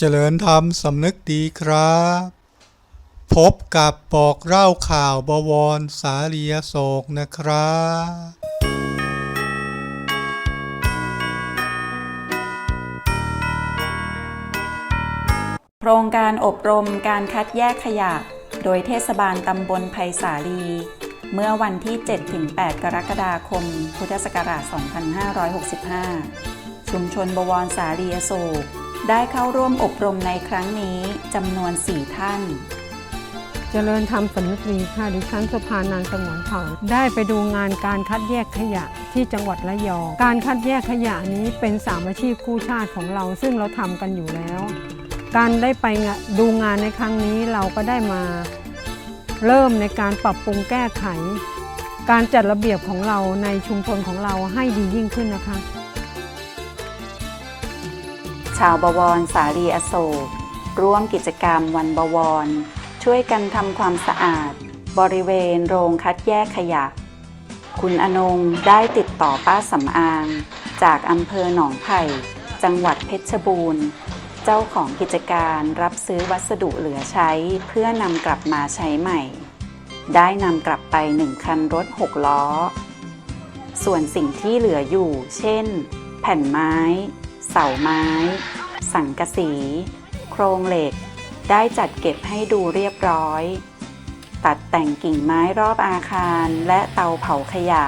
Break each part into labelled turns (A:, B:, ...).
A: เจริญธรรมสำนึกดีครับ พบกับบอกเล่าข่าวบวรสาลียโศกนะครับ
B: โครงการอบรมการคัดแยกขยะ โดยเทศบาลตำบลไผ่สาลี เมื่อวันที่ 7-8 กรกฎาคม พุทธศักราช 2565 ชุมชนบวรสาลีอโศก ได้เข้าร่วมอบรมในครั้งนี้จำนวน 4 ท่าน
C: เจริญธรรมสำนึกดีค่ะดิฉันสภานันท์สงวนเผ่าได้ไปดูงานการคัดแยกขยะที่จังหวัดระยอง การคัดแยกขยะนี้เป็นสามอาชีพคู่ชาติของเรา ซึ่งเราทำกันอยู่แล้ว การได้ไปดูงานในครั้งนี้เราก็ได้มา เริ่มในการปรับปรุงแก้ไข การจัดระเบียบของเราในชุมชนของเราให้ดียิ่งขึ้นนะคะ
B: ชาวบวรสาลีอโศก ร่วมกิจกรรมวันบวร ช่วยกันทำความสะอาด บริเวณโรงคัดแยกขยะ คุณอนงได้ติดต่อป้าสำอาง จากอำเภอหนองไผ่ จังหวัดเพชรบูรณ์ เจ้าของกิจการรับซื้อวัสดุเหลือใช้ เพื่อนำกลับมาใช้ใหม่ ได้นำกลับไปหนึ่งคันรถหกล้อ ส่วนสิ่งที่เหลืออยู่ เช่น แผ่นไม้ เสาไม้ สังกะสี โครงเหล็ก ได้จัดเก็บให้ดูเรียบร้อย ตัดแต่งกิ่งไม้รอบอาคารและเตาเผาขยะ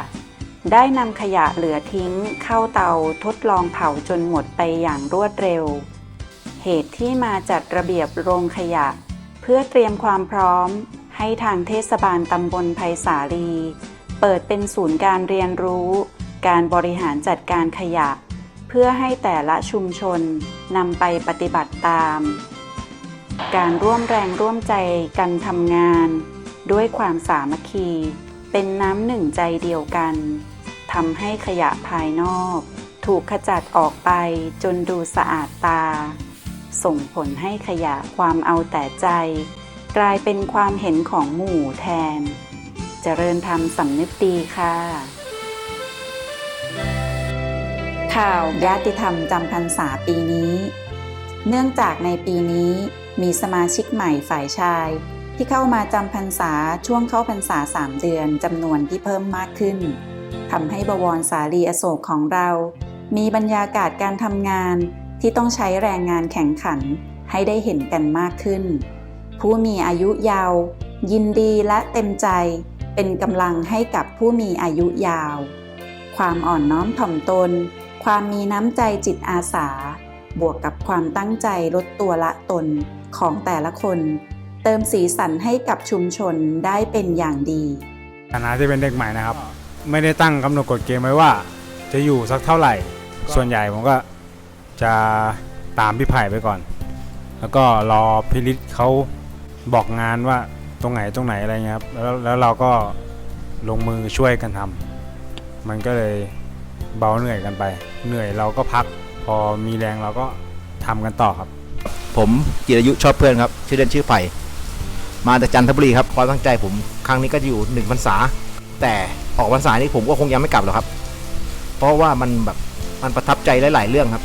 B: ได้นำขยะเหลือทิ้งเข้าเตาทดลองเผาจนหมดไปอย่างรวดเร็ว เหตุที่มาจัดระเบียบโรงขยะ เพื่อเตรียมความพร้อม ให้ทางเทศบาลตำบลไผ่สาลี เปิดเป็นศูนย์การเรียนรู้ การบริหารจัดการขยะ เพื่อให้แต่ละชุมชนนำไปปฏิบัติตาม การร่วมแรงร่วมใจกันทำงาน ด้วยความสามัคคี เป็นน้ำหนึ่งใจเดียวกันทำให้ขยะภายนอก ถูกขจัดออกไปจนดูสะอาดตา ส่งผลให้ขยะความเอาแต่ใจ กลายเป็นความเห็นของหมู่แทนเจริญธรรมสำนึกดีค่ะ ข่าวญาติธรรมจำพรรษาปีนี้ เนื่องจากในปีนี้มีสมาชิกใหม่ฝ่ายชาย ที่เข้ามาจำพรรษาช่วงเข้าพรรษา 3 เดือนจำนวนที่เพิ่มมากขึ้นทำให้บวรสาลีอโศกของเรา มีบรรยากาศการทำงานที่ต้องใช้แรงงานแข่งขันให้ได้เห็นกันมากขึ้น ผู้มีอายุยาว ยินดีและเต็มใจ เป็นกำลังให้กับผู้มีอายุยาว ความอ่อนน้อมถ่อมตน ความมีน้ำใจจิตอาสา บวกกับความตั้งใจลดตัวละตนของแต่ละคน เติมสีสันให้กับชุมชนได้เป็นอย่างดี
D: ฐานะที่เป็นเด็กใหม่นะครับ ไม่ได้ตั้งกำหนดกฎเกณฑ์ไว้ว่า จะอยู่สักเท่าไหร่ ส่วนใหญ่ผมก็จะตามพี่ไผ่ไปก่อน แล้วก็รอพิริศเขาบอกงานว่าตรงไหนตรงไหนอะไรเงี้ยครับแล้วแล้วเราก็ลงมือช่วยกันทำมันก็เลย เบาเหนื่อยกันไป เหนื่อยเราก็พัก พอมีแรงเราก็ทำกันต่อครับ
E: ผมจิรายุชอบเพื่อนครับ ชื่อเล่นชื่อไผ่มาจากจันทบุรีครับความตั้งใจผมครั้งนี้ก็อยู่หนึ่งพรรษา แต่ออกพรรษานี้ผมก็คงยังไม่กลับหรอกครับ เพราะว่ามันแบบมันประทับใจหลาย ๆ เรื่องครับ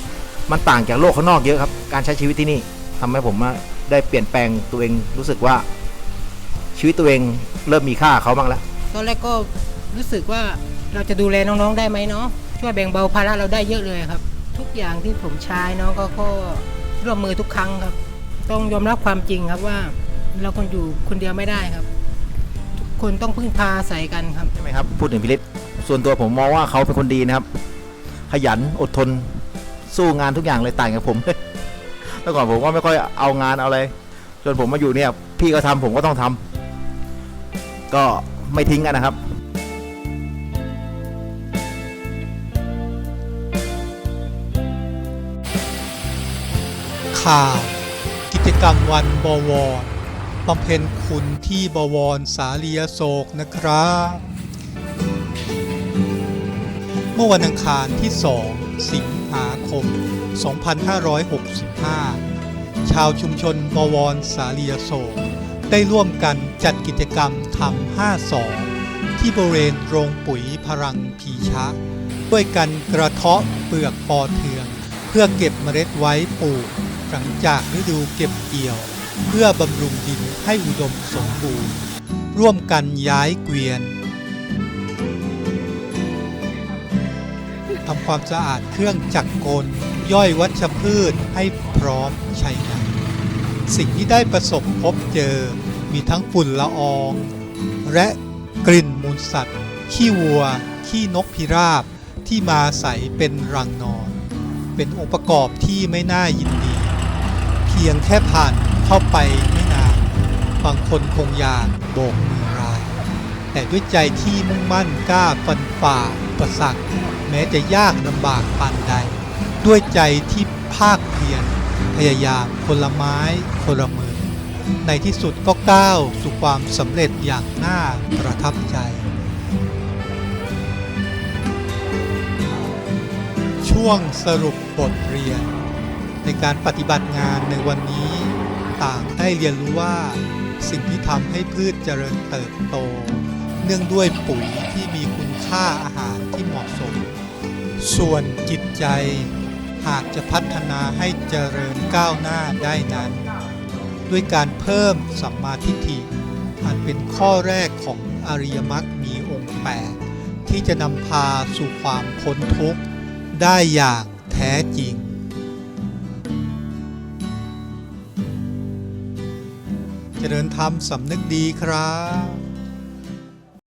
E: มันต่างจากโลกข้างนอกเยอะครับ การใช้ชีวิตที่นี่ทำให้ผมว่าได้เปลี่ยนแปลงตัวเองรู้สึกว่า ชีวิตตัวเองเริ่มมีค่ากับเขาบ้างแล้ว
F: ตอนแรกก็รู้สึกว่าเราจะดูแลน้อง ๆ ได้ไหมเนาะ ช่วยแบ่งเบาภาระเราได้เยอะเลยครับ ทุกอย่างที่ผมใช้น้องก็ก็ร่วมมือทุกครั้งครับ ต้องยอมรับความจริงครับว่า เราคนอยู่คนเดียวไม่ได้ครับ ทุกคนต้องพึ่งพาอาศัยกันครับ
E: ใช่ไหมครับ พูดถึงพิริศส่วนตัวผมมองว่าเขาเป็นคนดีนะครับ ขยันอดทนสู้งานทุกอย่างเลยต่างกับผมเมื่อก่อนผมก็ไม่ค่อยเอางานเอาอะไรจนผมมาอยู่เนี่ย พี่ก็ทำผมก็ต้องทำก็ไม่ทิ้งกันนะครับ
A: ข่าว กิจกรรมวันบวรบำเพ็ญคุณที่บวรสาลียโศกนะครับ เมื่อวันอังคารที่ 2 สิงหาคม 2565 ชาวชุมชนบวรสาลียโศก ได้ร่วมกันจัดกิจกรรมทำ5สอที่บริเวณโรงปุ๋ยพรังพีชะ ด้วยกันกระเทาะเปลือกปอเทือง เพื่อเก็บเมล็ดไว้ปลูก ลังจากฤดูเก็บเกี่ยว เพื่อบำรุงดินให้อุดมสมบูรณ์ ร่วมกันย้ายเกวียนทำความสะอาดเครื่องจักรกล ย่อยวัชพืชให้พร้อมใช้งานสิ่งที่ได้ประสบพบเจอมีทั้งฝุ่นละออง และกลิ่นมูลสัตว์ ขี้วัว ขี้นกพิราบที่มาใสเป็นรังนอน เป็นองค์ประกอบที่ไม่น่ายินดี พียงแค่ผ่านเข้าไปไม่นาน บางคนคงอยากโบกมือลาแต่ด้วยใจที่มุ่งมั่นกล้าฟันฝ่าประสักแม้จะยากลำบากปานใด ด้วยใจที่ภาคเพียรพยายามคนละไม้คนละมือ ในที่สุดก็ก้าวสู่ความสำเร็จอย่างน่าประทับใจ ช่วงสรุปบทเรียน ในการปฏิบัติงานในวันนี้ ต่างได้เรียนรู้ว่าสิ่งที่ทำให้พืชเจริญเติบโต เนื่องด้วยปุ๋ยที่มีคุณค่าอาหารที่เหมาะสม ส่วนจิตใจหากจะพัฒนาให้เจริญก้าวหน้าได้นั้น ด้วยการเพิ่มสัมมาทิฏฐิอันเป็นข้อแรกของอริยมรรคมีองค์แปดที่จะนำพาสู่ความพ้นทุกข์ได้อย่างแท้จริง เจริญธรรมสำนึกดีครับ